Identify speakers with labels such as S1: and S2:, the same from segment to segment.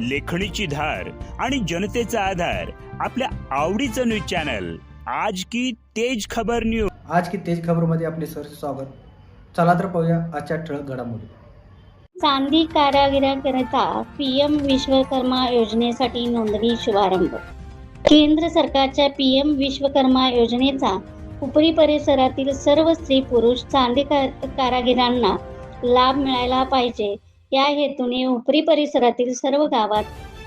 S1: लेखणीची धार आणि जनतेचा आधार आपल्या आवडीचं न्यूज चॅनल. आज की तेज खबर न्यूज
S2: आज की तेज खबरमध्ये आपले सर स्वागत. चला तर पाहूया आजच्या ठळक घडामोडी.
S3: चांदी कारागिराकरिता पीएम विश्वकर्मा योजनेसाठी नोंदणी शुभारंभ. केंद्र सरकारच्या पीएम विश्वकर्मा योजनेचा उपरी परिसरातील सर्व स्त्री पुरुष चांदी कारागिरांना लाभ मिळायला पाहिजे. या हेतूने उपरी परिसरातील सर्व गावात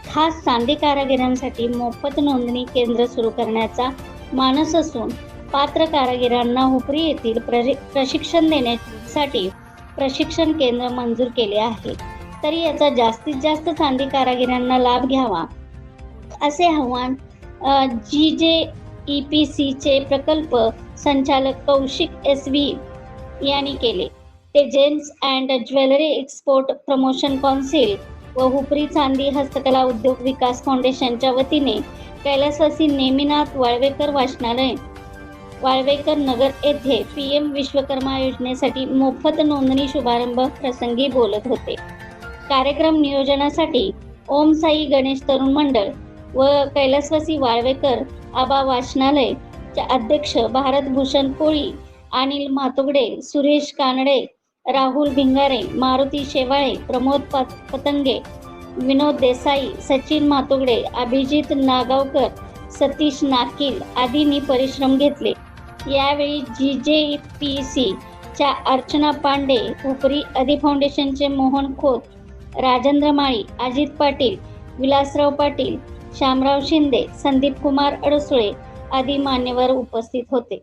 S3: खास चांदी कारागिरांसाठी मोफत नोंदणी केंद्र सुरू करण्याचा मानस असून पात्र कारागिरांना उपरी येथील प्रशिक्षण देण्यासाठी प्रशिक्षण केंद्र मंजूर केले आहे. तरी याचा जास्तीत जास्त चांदी कारागिरांना लाभ घ्यावा असे आव्हान जी जे ई पी सीचे प्रकल्प संचालक कौशिक एस व्ही यांनी केले. ते gems and jewellery export promotion council व हुपरी चांदी हस्तकला उद्योग विकास फाउंडेशनच्या वतीने कैलासवासी नेमिनाथ वाळवेकर वाचनालय. वाळवेकर नगर येथे पी एम विश्वकर्मा योजनेसाठी मोफत नोंदणी शुभारंभ प्रसंगी बोलत होते. कार्यक्रम नियोजनासाठी ओम साई गणेश तरुण मंडळ व कैलासवासी वाळवेकर आबा वाचनालय अध्यक्ष भारत भूषण कोळी अनिल म्हातुगडे सुरेश कानडे राहुल भिंगारे मारुती शेवाळे प्रमोद पत- पतंगे विनोद देसाई सचिन मातुगडे अभिजित नागावकर सतीश नाकील आदींनी परिश्रम घेतले. यावेळी जी जे पी सी च्या अर्चना पांडे उपरी अधि फाउंडेशनचे मोहन खोत राजेंद्र माळी अजित पाटील विलासराव पाटील श्यामराव शिंदे संदीप कुमार अडसुळे आदी मान्यवर उपस्थित होते.